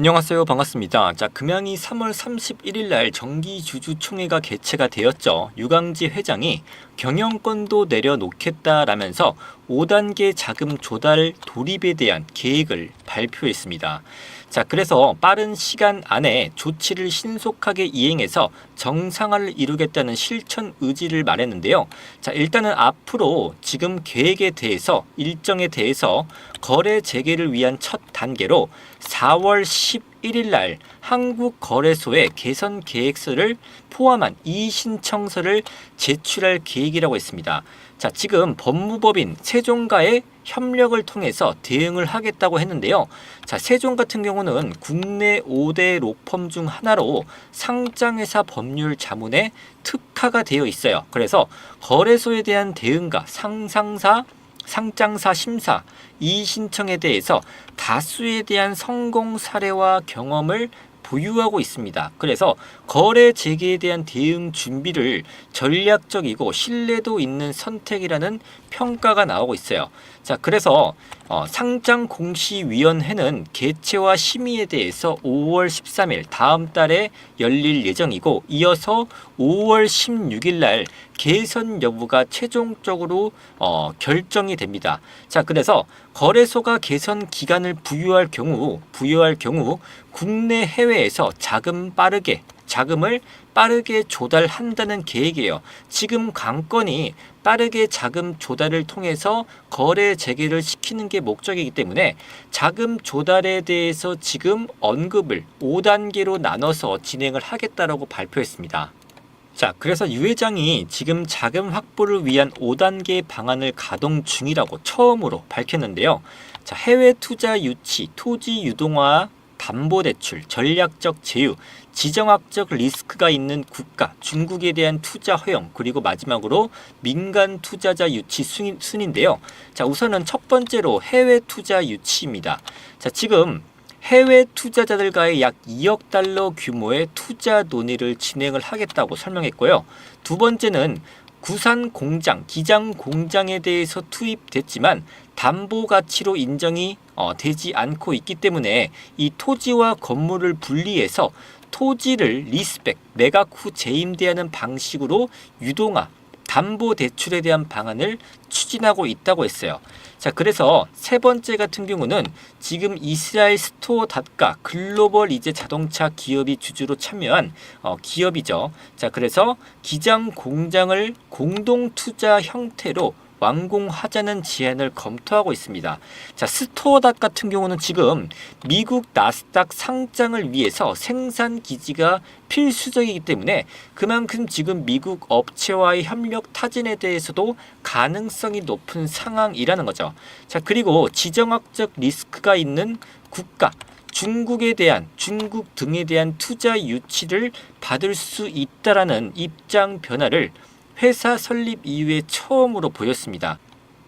안녕하세요. 반갑습니다. 자, 금양이 3월 31일 날 정기주주총회가 개최가 되었죠. 유강지 회장이 경영권도 내려놓겠다라면서 5단계 자금 조달 돌입에 대한 계획을 발표했습니다. 자, 그래서 빠른 시간 안에 조치를 신속하게 이행해서 정상화를 이루겠다는 실천 의지를 말했는데요. 자, 일단은 앞으로 지금 계획에 대해서 일정에 대해서 거래 재개를 위한 첫 단계로 4월 11일 날 한국거래소에 개선 계획서를 포함한 이의신청서를 제출할 계획이라고 했습니다. 자, 지금 법무법인 세종과의 협력을 통해서 대응을 하겠다고 했는데요. 자, 세종 같은 경우는 국내 5대 로펌 중 하나로 상장회사 법률 자문에 특화가 되어 있어요. 그래서 거래소에 대한 대응과 상상사 상장사 심사 이 신청에 대해서 다수에 대한 성공 사례와 경험을 보유하고 있습니다. 그래서 거래 재개에 대한 대응 준비를 전략적이고 신뢰도 있는 선택이라는 평가가 나오고 있어요. 자, 그래서 어, 상장 공시위원회는 개최와 심의에 대해서 5월 13일 다음 달에 열릴 예정이고 이어서 5월 16일 날 개선 여부가 최종적으로 어, 결정이 됩니다. 자, 그래서 거래소가 개선 기간을 부여할 경우 부여할 경우 국내 해외에서 자금 빠르게 자금을 빠르게 조달한다는 계획이에요. 지금 관건이 빠르게 자금 조달을 통해서 거래 재개를 시키는 게 목적이기 때문에 자금 조달에 대해서 지금 언급을 5단계로 나눠서 진행을 하겠다라고 발표했습니다. 자, 그래서 유 회장이 지금 자금 확보를 위한 5단계 방안을 가동 중이라고 처음으로 밝혔는데요. 자, 해외 투자 유치, 토지 유동화 담보대출, 전략적 제휴, 지정학적 리스크가 있는 국가, 중국에 대한 투자 허용, 그리고 마지막으로 민간 투자자 유치 순인데요. 자, 우선은 첫 번째로 해외 투자 유치입니다. 자, 지금 해외 투자자들과의 약 2억 달러 규모의 투자 논의를 진행을 하겠다고 설명했고요. 두 번째는 구산 공장, 기장 공장에 대해서 투입됐지만 담보 가치로 인정이 어, 되지 않고 있기 때문에 이 토지와 건물을 분리해서 토지를 리스펙, 매각 후 재임대하는 방식으로 유동화, 담보 대출에 대한 방안을 추진하고 있다고 했어요. 자, 그래서 세 번째 같은 경우는 지금 이스라엘 스토어 닷가 글로벌 이제 자동차 기업이 주주로 참여한 어, 기업이죠. 자, 그래서 기장 공장을 공동 투자 형태로 완공하자는 제안을 검토하고 있습니다. 자, 스토어닷 같은 경우는 지금 미국 나스닥 상장을 위해서 생산 기지가 필수적이기 때문에 그만큼 지금 미국 업체와의 협력 타진에 대해서도 가능성이 높은 상황이라는 거죠. 자, 그리고 지정학적 리스크가 있는 국가 중국에 대한 중국 등에 대한 투자 유치를 받을 수 있다라는 입장 변화를 회사 설립 이후에 처음으로 보였습니다.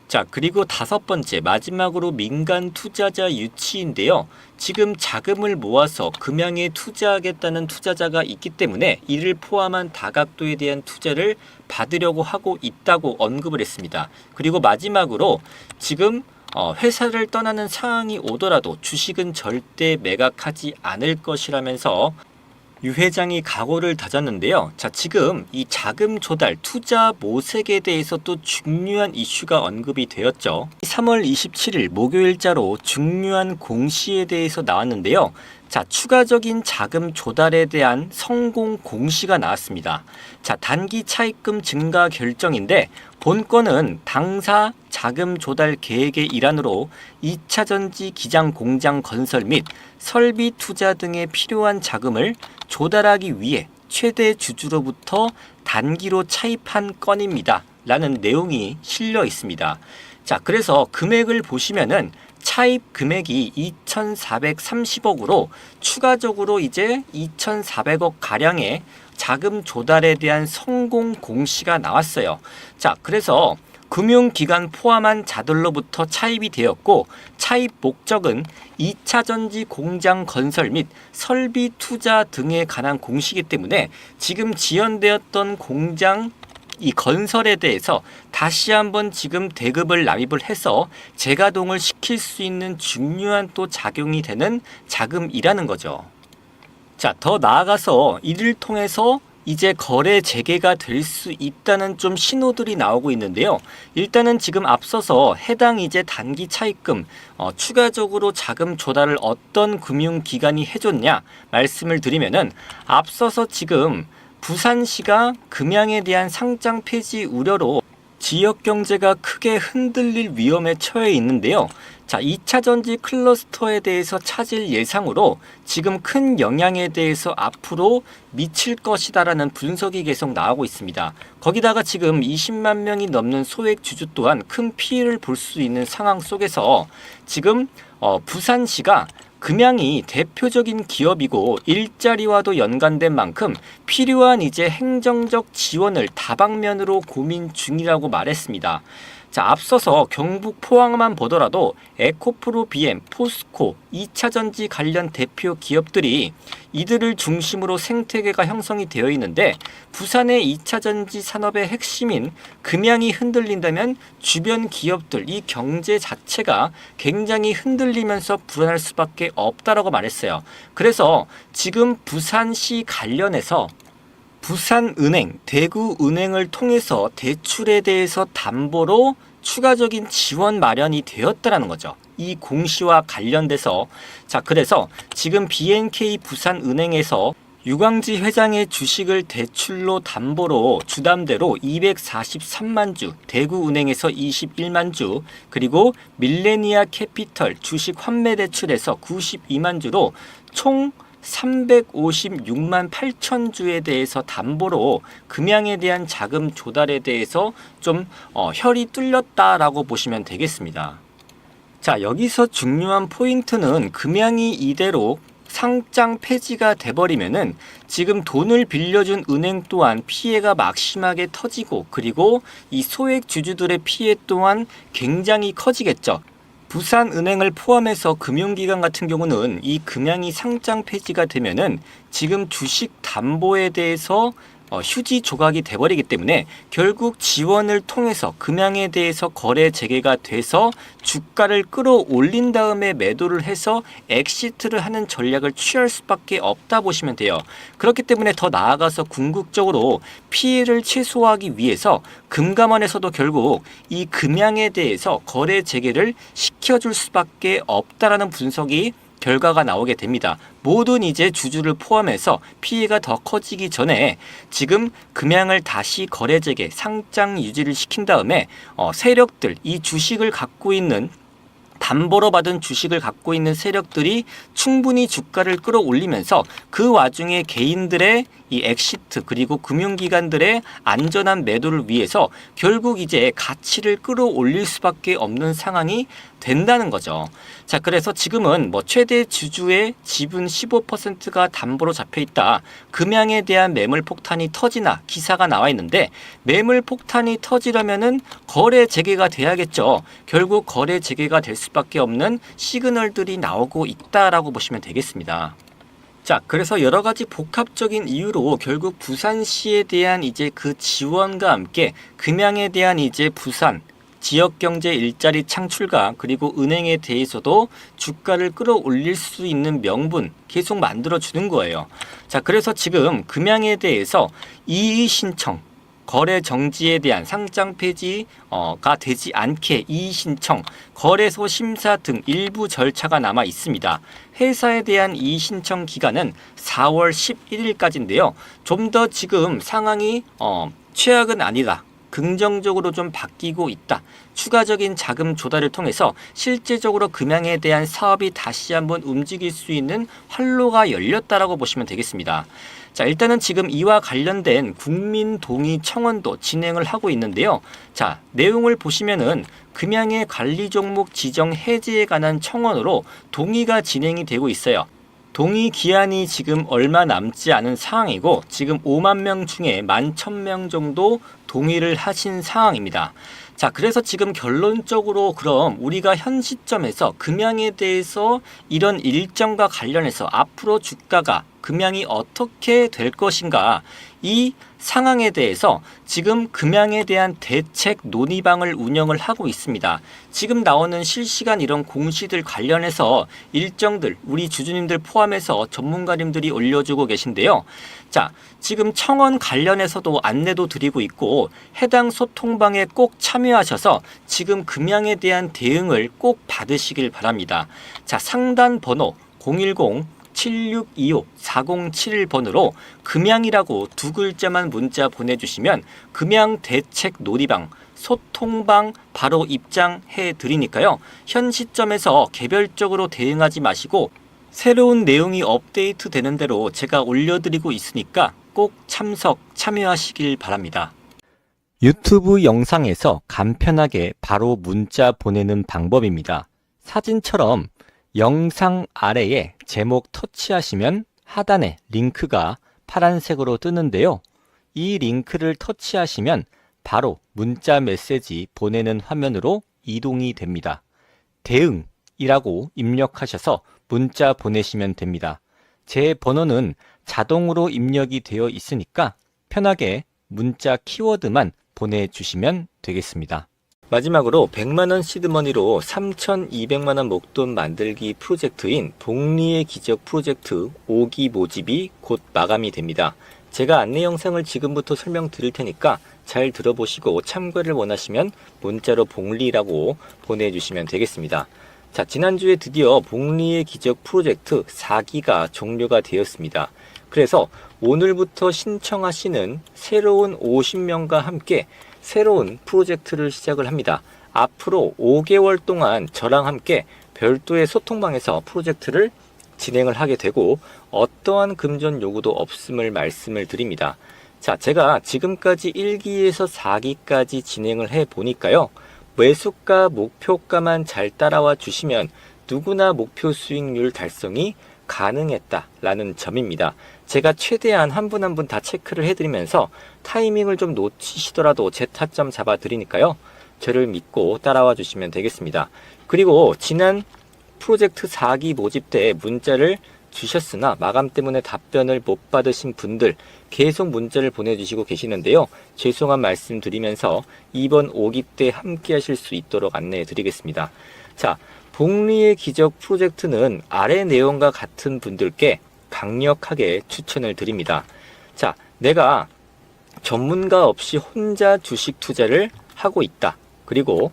자, 그리고 다섯 번째, 마지막으로 민간 투자자 유치인데요. 지금 자금을 모아서 금양에 투자하겠다는 투자자가 있기 때문에 이를 포함한 다각도에 대한 투자를 받으려고 하고 있다고 언급을 했습니다. 그리고 마지막으로 지금 어, 회사를 떠나는 상황이 오더라도 주식은 절대 매각하지 않을 것이라면서 유 회장이 각오를 다졌는데요. 자, 지금 이 자금 조달, 투자 모색에 대해서 또 중요한 이슈가 언급이 되었죠. 3월 27일 목요일자로 중요한 공시에 대해서 나왔는데요. 자, 추가적인 자금 조달에 대한 성공 공시가 나왔습니다. 자, 단기 차입금 증가 결정인데 본건은 당사 자금 조달 계획의 일환으로 2차 전지 기장 공장 건설 및 설비 투자 등에 필요한 자금을 조달하기 위해 최대 주주로부터 단기로 차입한 건입니다. 라는 내용이 실려 있습니다. 자, 그래서 금액을 보시면은 차입 금액이 2,430억으로 추가적으로 이제 2,400억 가량의 자금 조달에 대한 성공 공시가 나왔어요. 자, 그래서 금융기관 포함한 자들로부터 차입이 되었고 차입 목적은 2차 전지 공장 건설 및 설비 투자 등에 관한 공시이기 때문에 지금 지연되었던 공장 이 건설에 대해서 다시 한번 지금 대급을 납입을 해서 재가동을 시킬 수 있는 중요한 또 작용이 되는 자금이라는 거죠. 자, 더 나아가서 이를 통해서 이제 거래 재개가 될 수 있다는 좀 신호들이 나오고 있는데요. 일단은 지금 앞서서 해당 이제 단기 차입금 어, 추가적으로 자금 조달을 어떤 금융기관이 해줬냐 말씀을 드리면은 앞서서 지금 부산시가 금양에 대한 상장 폐지 우려로 지역 경제가 크게 흔들릴 위험에 처해 있는데요. 자, 2차 전지 클러스터에 대해서 차질 예상으로 지금 큰 영향에 대해서 앞으로 미칠 것이다라는 분석이 계속 나오고 있습니다. 거기다가 지금 20만 명이 넘는 소액 주주 또한 큰 피해를 볼 수 있는 상황 속에서 지금 어, 부산시가 금양이 대표적인 기업이고 일자리와도 연관된 만큼 필요한 이제 행정적 지원을 다방면으로 고민 중이라고 말했습니다. 자, 앞서서 경북 포항만 보더라도 에코프로 BM, 포스코, 2차 전지 관련 대표 기업들이 이들을 중심으로 생태계가 형성이 되어 있는데 부산의 2차 전지 산업의 핵심인 금양이 흔들린다면 주변 기업들 이 경제 자체가 굉장히 흔들리면서 불안할 수밖에 없다라고 말했어요. 그래서 지금 부산시 관련해서 부산은행, 대구은행을 통해서 대출에 대해서 담보로 추가적인 지원 마련이 되었다라는 거죠. 이 공시와 관련돼서 자 그래서 지금 BNK 부산은행에서 유광지 회장의 주식을 대출로 담보로 주담대로 243만 주, 대구은행에서 21만 주, 그리고 밀레니아 캐피털 주식 환매 대출에서 92만 주로 총 356만 8천 주에 대해서 담보로 금양에 대한 자금 조달에 대해서 좀 어, 혈이 뚫렸다라고 보시면 되겠습니다. 자 여기서 중요한 포인트는 금양이 이대로 상장 폐지가 돼버리면은 지금 돈을 빌려준 은행 또한 피해가 막심하게 터지고 그리고 이 소액 주주들의 피해 또한 굉장히 커지겠죠. 부산은행을 포함해서 금융기관 같은 경우는 이 금양이 상장 폐지가 되면은 지금 주식 담보에 대해서 어, 휴지 조각이 돼버리기 때문에 결국 지원을 통해서 금양에 대해서 거래 재개가 돼서 주가를 끌어올린 다음에 매도를 해서 엑시트를 하는 전략을 취할 수밖에 없다 보시면 돼요. 그렇기 때문에 더 나아가서 궁극적으로 피해를 최소화하기 위해서 금감원에서도 결국 이 금양에 대해서 거래 재개를 시켜줄 수밖에 없다라는 분석이 결과가 나오게 됩니다. 모든 이제 주주를 포함해서 피해가 더 커지기 전에 지금 금양을 다시 거래 재개 상장 유지를 시킨 다음에 어, 세력들 이 주식을 갖고 있는 담보로 받은 주식을 갖고 있는 세력들이 충분히 주가를 끌어올리면서 그 와중에 개인들의 이 엑시트 그리고 금융기관들의 안전한 매도를 위해서 결국 이제 가치를 끌어올릴 수밖에 없는 상황이 된다는 거죠. 자, 그래서 지금은 뭐 최대 주주의 지분 15%가 담보로 잡혀 있다. 금양에 대한 매물 폭탄이 터지나 기사가 나와 있는데 매물 폭탄이 터지려면은 거래 재개가 돼야겠죠. 결국 거래 재개가 될 수밖에 없는 시그널들이 나오고 있다라고 보시면 되겠습니다. 자, 그래서 여러 가지 복합적인 이유로 결국 부산시에 대한 이제 그 지원과 함께 금양에 대한 이제 부산 지역 경제 일자리 창출과 그리고 은행에 대해서도 주가를 끌어올릴 수 있는 명분 계속 만들어 주는 거예요. 자, 그래서 지금 금양에 대해서 이의 신청 거래 정지에 대한 상장 폐지가 되지 않게 이의 신청, 거래소 심사 등 일부 절차가 남아 있습니다. 회사에 대한 이의 신청 기간은 4월 11일까지인데요. 좀 더 지금 상황이 어, 최악은 아니다. 긍정적으로 좀 바뀌고 있다. 추가적인 자금 조달을 통해서 실제적으로 금양에 대한 사업이 다시 한번 움직일 수 있는 활로가 열렸다라고 보시면 되겠습니다. 자, 일단은 지금 이와 관련된 국민 동의 청원도 진행을 하고 있는데요. 자, 내용을 보시면은 금양의 관리 종목 지정 해제에 관한 청원으로 동의가 진행이 되고 있어요. 동의 기한이 지금 얼마 남지 않은 상황이고 지금 5만 명 중에 1만 1000명 정도 동의를 하신 상황입니다. 자, 그래서 지금 결론적으로 그럼 우리가 현 시점에서 금양에 대해서 이런 일정과 관련해서 앞으로 주가가 금양이 어떻게 될 것인가 이 상황에 대해서 지금 금양에 대한 대책 논의방을 운영을 하고 있습니다. 지금 나오는 실시간 이런 공시들 관련해서 일정들 우리 주주님들 포함해서 전문가님들이 올려주고 계신데요. 자, 지금 청원 관련해서도 안내도 드리고 있고 해당 소통방에 꼭 참여하셔서 지금 금양에 대한 대응을 꼭 받으시길 바랍니다. 자, 상단 번호 010 7625-4071번으로 금양이라고 두 글자만 문자 보내주시면 금양 대책 놀이방 소통방 바로 입장해 드리니까요. 현 시점에서 개별적으로 대응하지 마시고 새로운 내용이 업데이트 되는 대로 제가 올려드리고 있으니까 꼭 참석 참여하시길 바랍니다. 유튜브 영상에서 간편하게 바로 문자 보내는 방법입니다. 사진처럼 영상 아래에 제목 터치하시면 하단에 링크가 파란색으로 뜨는데요. 이 링크를 터치하시면 바로 문자 메시지 보내는 화면으로 이동이 됩니다. 대응이라고 입력하셔서 문자 보내시면 됩니다. 제 번호는 자동으로 입력이 되어 있으니까 편하게 문자 키워드만 보내주시면 되겠습니다. 마지막으로 100만원 시드머니로 3,200만원 목돈 만들기 프로젝트인 복리의 기적 프로젝트 5기 모집이 곧 마감이 됩니다. 제가 안내 영상을 지금부터 설명드릴 테니까 잘 들어보시고 참고를 원하시면 문자로 복리라고 보내주시면 되겠습니다. 자, 지난주에 드디어 복리의 기적 프로젝트 4기가 종료가 되었습니다. 그래서 오늘부터 신청하시는 새로운 50명과 함께 새로운 프로젝트를 시작을 합니다. 앞으로 5개월 동안 저랑 함께 별도의 소통방에서 프로젝트를 진행을 하게 되고 어떠한 금전 요구도 없음을 말씀을 드립니다. 자, 제가 지금까지 1기에서 4기까지 진행을 해 보니까요. 매수가, 목표가만 잘 따라와 주시면 누구나 목표 수익률 달성이 가능했다라는 점입니다. 제가 최대한 한 분 한 분 다 체크를 해드리면서 타이밍을 좀 놓치시더라도 제 타점 잡아 드리니까요. 저를 믿고 따라와 주시면 되겠습니다. 그리고 지난 프로젝트 4기 모집 때 문자를 주셨으나 마감 때문에 답변을 못 받으신 분들 계속 문자를 보내주시고 계시는데요. 죄송한 말씀 드리면서 이번 5기 때 함께 하실 수 있도록 안내해 드리겠습니다. 자, 복리의 기적 프로젝트는 아래 내용과 같은 분들께 강력하게 추천을 드립니다. 자, 내가 전문가 없이 혼자 주식 투자를 하고 있다. 그리고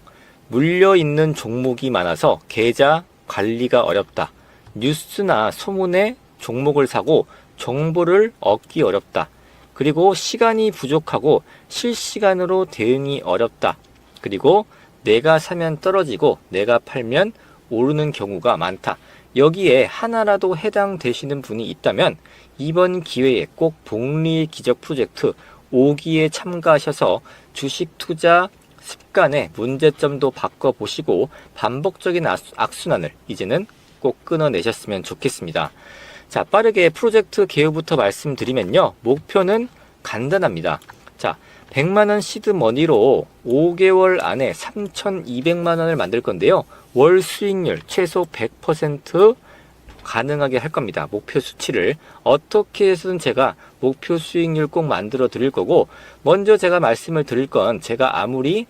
물려 있는 종목이 많아서 계좌 관리가 어렵다. 뉴스나 소문에 종목을 사고 정보를 얻기 어렵다. 그리고 시간이 부족하고 실시간으로 대응이 어렵다. 그리고 내가 사면 떨어지고 내가 팔면 오르는 경우가 많다. 여기에 하나라도 해당되시는 분이 있다면 이번 기회에 꼭 복리 기적 프로젝트 5기에 참가하셔서 주식 투자 습관의 문제점도 바꿔보시고 반복적인 악순환을 이제는 꼭 끊어내셨으면 좋겠습니다. 자, 빠르게 프로젝트 개요부터 말씀드리면요. 목표는 간단합니다. 자, 100만원 시드 머니로 5개월 안에 3,200만원을 만들 건데요. 월 수익률 최소 100% 가능하게 할 겁니다. 목표 수치를. 어떻게 해서든 제가 목표 수익률 꼭 만들어 드릴 거고, 먼저 제가 말씀을 드릴 건 제가 아무리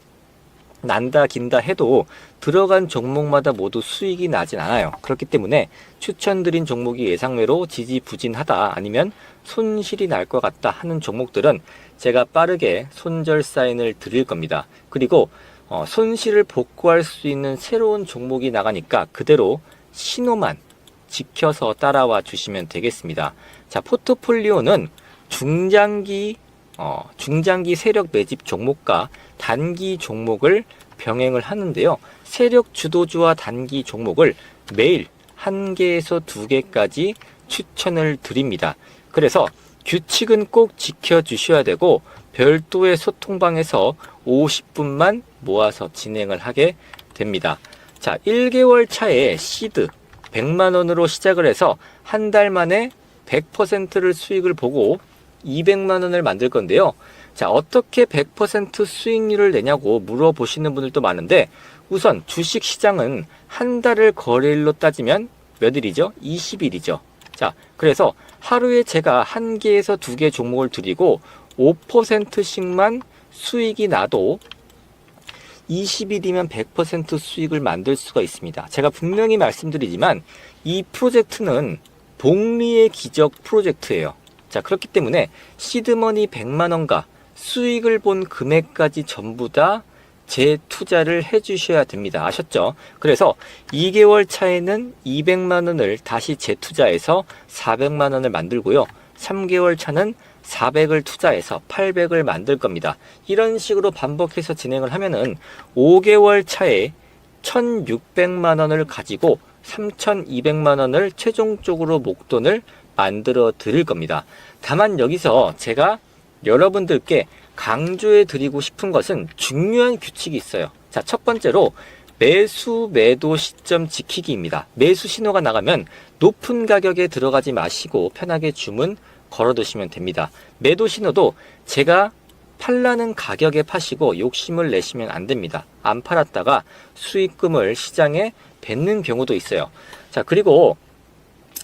난다 긴다 해도 들어간 종목마다 모두 수익이 나진 않아요. 그렇기 때문에 추천드린 종목이 예상외로 지지부진하다 아니면 손실이 날 것 같다 하는 종목들은 제가 빠르게 손절 사인을 드릴 겁니다. 그리고 어, 손실을 복구할 수 있는 새로운 종목이 나가니까 그대로 신호만 지켜서 따라와 주시면 되겠습니다. 자, 포트폴리오는 중장기 어, 중장기 세력 매집 종목과 단기 종목을 병행을 하는데요. 세력 주도주와 단기 종목을 매일 한 개에서 두 개까지 추천을 드립니다. 그래서 규칙은 꼭 지켜주셔야 되고 별도의 소통방에서 50분만 모아서 진행을 하게 됩니다. 자, 1개월 차에 시드 100만 원으로 시작을 해서 한 달 만에 100%를 수익을 보고 200만 원을 만들 건데요. 자, 어떻게 100% 수익률을 내냐고 물어보시는 분들도 많은데 우선 주식 시장은 한 달을 거래일로 따지면 몇 일이죠? 20일이죠. 자, 그래서 하루에 제가 한 개에서 두 개 종목을 드리고 5%씩만 수익이 나도 20일이면 100% 수익을 만들 수가 있습니다. 제가 분명히 말씀드리지만 이 프로젝트는 복리의 기적 프로젝트예요. 자, 그렇기 때문에 시드머니 100만 원과 수익을 본 금액까지 전부 다 재투자를 해 주셔야 됩니다. 아셨죠? 그래서 2개월 차에는 200만 원을 다시 재투자해서 400만 원을 만들고요. 3개월 차는 400을 투자해서 800을 만들 겁니다. 이런 식으로 반복해서 진행을 하면은 5개월 차에 1600만 원을 가지고 3200만 원을 최종적으로 목돈을 만들어 드릴 겁니다. 다만 여기서 제가 여러분들께 강조해 드리고 싶은 것은 중요한 규칙이 있어요. 자, 첫 번째로 매수 매도 시점 지키기입니다. 매수 신호가 나가면 높은 가격에 들어가지 마시고 편하게 주문 걸어 두시면 됩니다. 매도 신호도 제가 팔라는 가격에 파시고 욕심을 내시면 안 됩니다. 안 팔았다가 수익금을 시장에 뱉는 경우도 있어요. 자, 그리고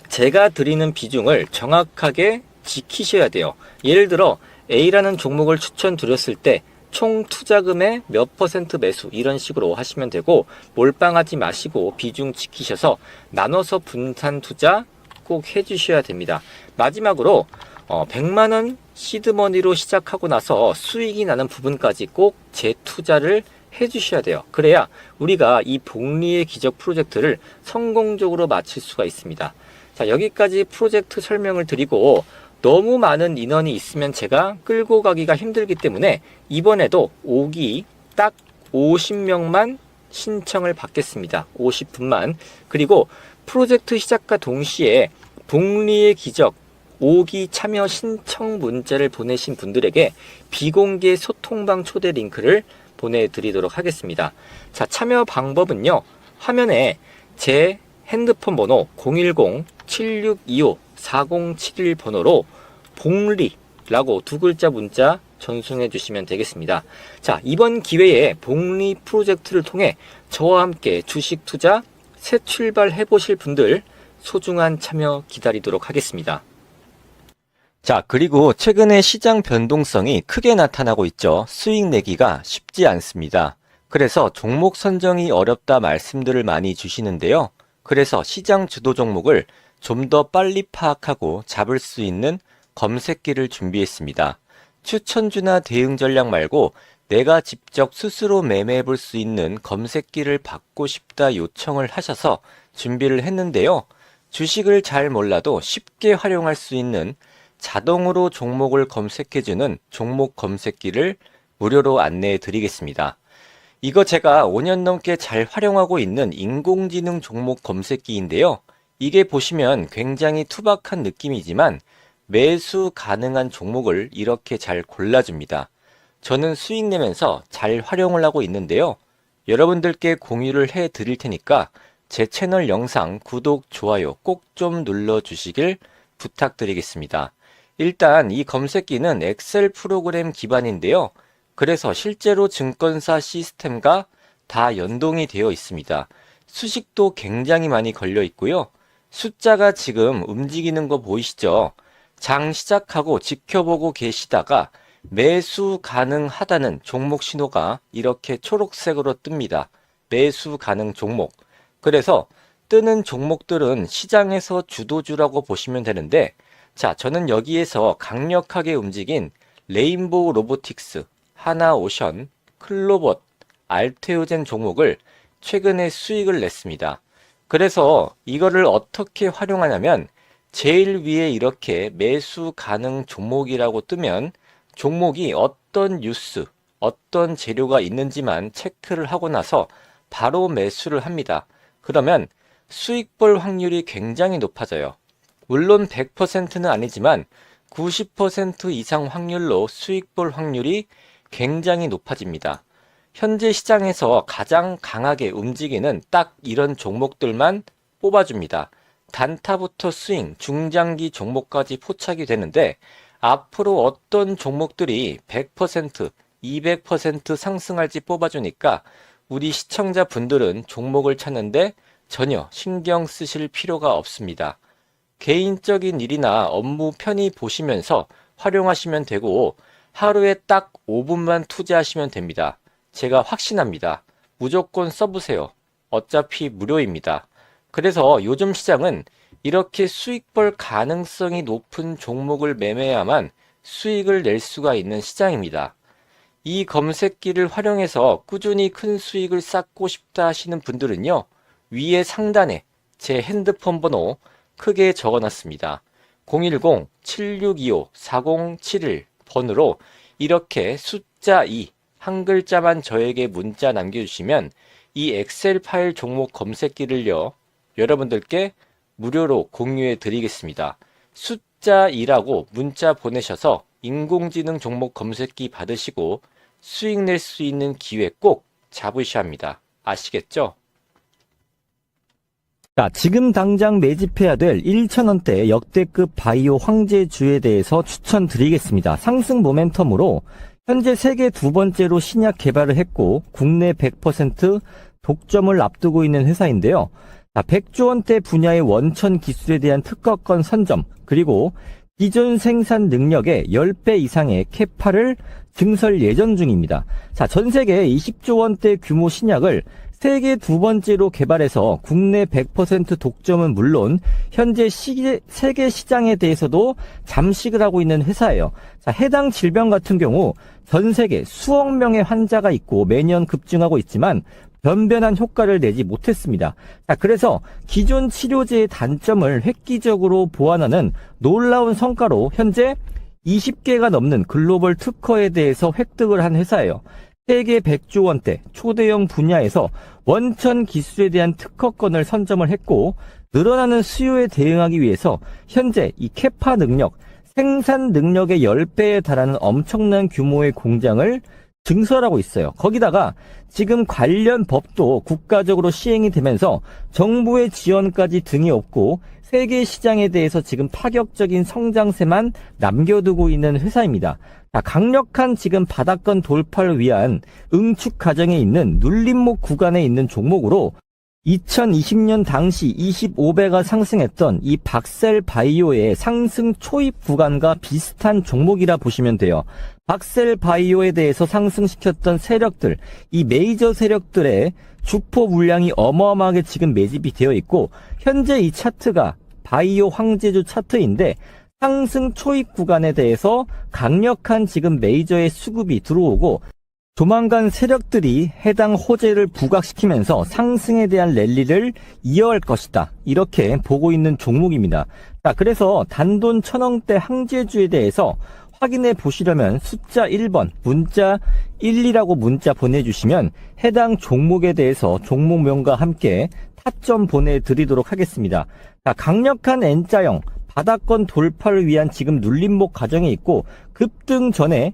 제가 드리는 비중을 정확하게 지키셔야 돼요. 예를 들어 A라는 종목을 추천드렸을 때 총 투자금의 몇 퍼센트 매수 이런 식으로 하시면 되고 몰빵하지 마시고 비중 지키셔서 나눠서 분산 투자 꼭 해주셔야 됩니다. 마지막으로 어, 100만 원 시드머니로 시작하고 나서 수익이 나는 부분까지 꼭 재투자를 해주셔야 돼요. 그래야 우리가 이 복리의 기적 프로젝트를 성공적으로 마칠 수가 있습니다. 자, 여기까지 프로젝트 설명을 드리고 너무 많은 인원이 있으면 제가 끌고 가기가 힘들기 때문에 이번에도 오기 딱 50명만 신청을 받겠습니다. 50분만. 그리고 프로젝트 시작과 동시에 복리의 기적 5기 참여 신청 문자를 보내신 분들에게 비공개 소통방 초대 링크를 보내드리도록 하겠습니다. 자, 참여 방법은요. 화면에 제 핸드폰 번호 010-7625-4071 번호로 복리라고 두 글자 문자 전송해 주시면 되겠습니다. 자, 이번 기회에 복리 프로젝트를 통해 저와 함께 주식 투자 새 출발해 보실 분들 소중한 참여 기다리도록 하겠습니다. 자, 그리고 최근에 시장 변동성이 크게 나타나고 있죠. 수익 내기가 쉽지 않습니다. 그래서 종목 선정이 어렵다 말씀들을 많이 주시는데요. 그래서 시장 주도 종목을 좀 더 빨리 파악하고 잡을 수 있는 검색기를 준비했습니다. 추천주나 대응 전략 말고 내가 직접 스스로 매매해 볼 수 있는 검색기를 받고 싶다 요청을 하셔서 준비를 했는데요. 주식을 잘 몰라도 쉽게 활용할 수 있는 자동으로 종목을 검색해주는 종목 검색기를 무료로 안내해 드리겠습니다. 이거 제가 5년 넘게 잘 활용하고 있는 인공지능 종목 검색기인데요. 이게 보시면 굉장히 투박한 느낌이지만 매수 가능한 종목을 이렇게 잘 골라줍니다. 저는 수익 내면서 잘 활용을 하고 있는데요. 여러분들께 공유를 해 드릴 테니까 제 채널 영상 구독, 좋아요 꼭 좀 눌러 주시길 부탁드리겠습니다. 일단 이 검색기는 엑셀 프로그램 기반인데요. 그래서 실제로 증권사 시스템과 다 연동이 되어 있습니다. 수식도 굉장히 많이 걸려 있고요. 숫자가 지금 움직이는 거 보이시죠? 장 시작하고 지켜보고 계시다가 매수 가능하다는 종목 신호가 이렇게 초록색으로 뜹니다. 매수 가능 종목. 그래서 뜨는 종목들은 시장에서 주도주라고 보시면 되는데 자, 저는 여기에서 강력하게 움직인 레인보우 로보틱스, 하나오션, 클로봇, 알테오젠 종목을 최근에 수익을 냈습니다. 그래서 이거를 어떻게 활용하냐면 제일 위에 이렇게 매수 가능 종목이라고 뜨면 종목이 어떤 뉴스, 어떤 재료가 있는지만 체크를 하고 나서 바로 매수를 합니다. 그러면 수익 볼 확률이 굉장히 높아져요. 물론 100%는 아니지만 90% 이상 확률로 수익 볼 확률이 굉장히 높아집니다. 현재 시장에서 가장 강하게 움직이는 딱 이런 종목들만 뽑아줍니다. 단타부터 스윙, 중장기 종목까지 포착이 되는데 앞으로 어떤 종목들이 100%, 200% 상승할지 뽑아주니까 우리 시청자 분들은 종목을 찾는데 전혀 신경 쓰실 필요가 없습니다. 개인적인 일이나 업무 편히 보시면서 활용하시면 되고 하루에 딱 5분만 투자하시면 됩니다. 제가 확신합니다. 무조건 써보세요. 어차피 무료입니다. 그래서 요즘 시장은 이렇게 수익 벌 가능성이 높은 종목을 매매해야만 수익을 낼 수가 있는 시장입니다. 이 검색기를 활용해서 꾸준히 큰 수익을 쌓고 싶다 하시는 분들은요, 위에 상단에 제 핸드폰 번호 크게 적어 놨습니다. 010-7625-4071 번호로 이렇게 숫자 2, 한 글자만 저에게 문자 남겨주시면 이 엑셀 파일 종목 검색기를요, 여러분들께 무료로 공유해 드리겠습니다. 숫자 2라고 문자 보내셔서 인공지능 종목 검색기 받으시고 수익 낼 수 있는 기회 꼭 잡으셔야 합니다. 아시겠죠? 자, 지금 당장 매집해야 될 1,000원대 역대급 바이오 황제주에 대해서 추천드리겠습니다. 상승 모멘텀으로 현재 세계 두 번째로 신약 개발을 했고 국내 100% 독점을 앞두고 있는 회사인데요. 자, 100조 원대 분야의 원천 기술에 대한 특허권 선점 그리고 기존 생산 능력의 10배 이상의 캐파를 증설 예정 중입니다. 자, 전 세계 20조 원대 규모 신약을 세계 두 번째로 개발해서 국내 100% 독점은 물론 현재 시계, 세계 시장에 대해서도 잠식을 하고 있는 회사예요. 자, 해당 질병 같은 경우 전 세계 수억 명의 환자가 있고 매년 급증하고 있지만 변변한 효과를 내지 못했습니다. 자, 그래서 기존 치료제의 단점을 획기적으로 보완하는 놀라운 성과로 현재 20개가 넘는 글로벌 특허에 대해서 획득을 한 회사예요. 세계 100조 원대 초대형 분야에서 원천 기술에 대한 특허권을 선점을 했고 늘어나는 수요에 대응하기 위해서 현재 이 캐파 능력, 생산 능력의 10배에 달하는 엄청난 규모의 공장을 증설하고 있어요. 거기다가 지금 관련 법도 국가적으로 시행이 되면서 정부의 지원까지 등이 없고 세계 시장에 대해서 지금 파격적인 성장세만 남겨두고 있는 회사입니다. 자, 강력한 지금 바닥권 돌파를 위한 응축 과정에 있는 눌림목 구간에 있는 종목으로 2020년 당시 25배가 상승했던 이 박셀 바이오의 상승 초입 구간과 비슷한 종목이라 보시면 돼요. 박셀 바이오에 대해서 상승시켰던 세력들, 이 메이저 세력들의 주포 물량이 어마어마하게 지금 매집이 되어 있고, 현재 이 차트가 바이오 황제주 차트인데, 상승 초입 구간에 대해서 강력한 지금 메이저의 수급이 들어오고, 조만간 세력들이 해당 호재를 부각시키면서 상승에 대한 랠리를 이어갈 것이다. 이렇게 보고 있는 종목입니다. 자, 그래서 단돈 천원대 항제주에 대해서 확인해 보시려면 숫자 1번 문자 12라고 문자 보내주시면 해당 종목에 대해서 종목명과 함께 타점 보내드리도록 하겠습니다. 자, 강력한 N자형 바닥권 돌파를 위한 지금 눌림목 과정에 있고 급등 전에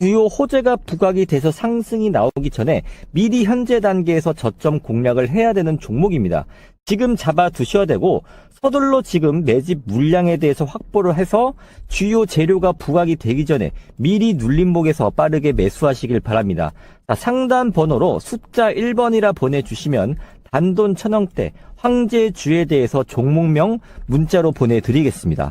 주요 호재가 부각이 돼서 상승이 나오기 전에 미리 현재 단계에서 저점 공략을 해야 되는 종목입니다. 지금 잡아 두셔야 되고 서둘러 지금 매집 물량에 대해서 확보를 해서 주요 재료가 부각이 되기 전에 미리 눌림목에서 빠르게 매수하시길 바랍니다. 자, 상단 번호로 숫자 1번이라 보내주시면 단돈 천원대 황제주에 대해서 종목명 문자로 보내드리겠습니다.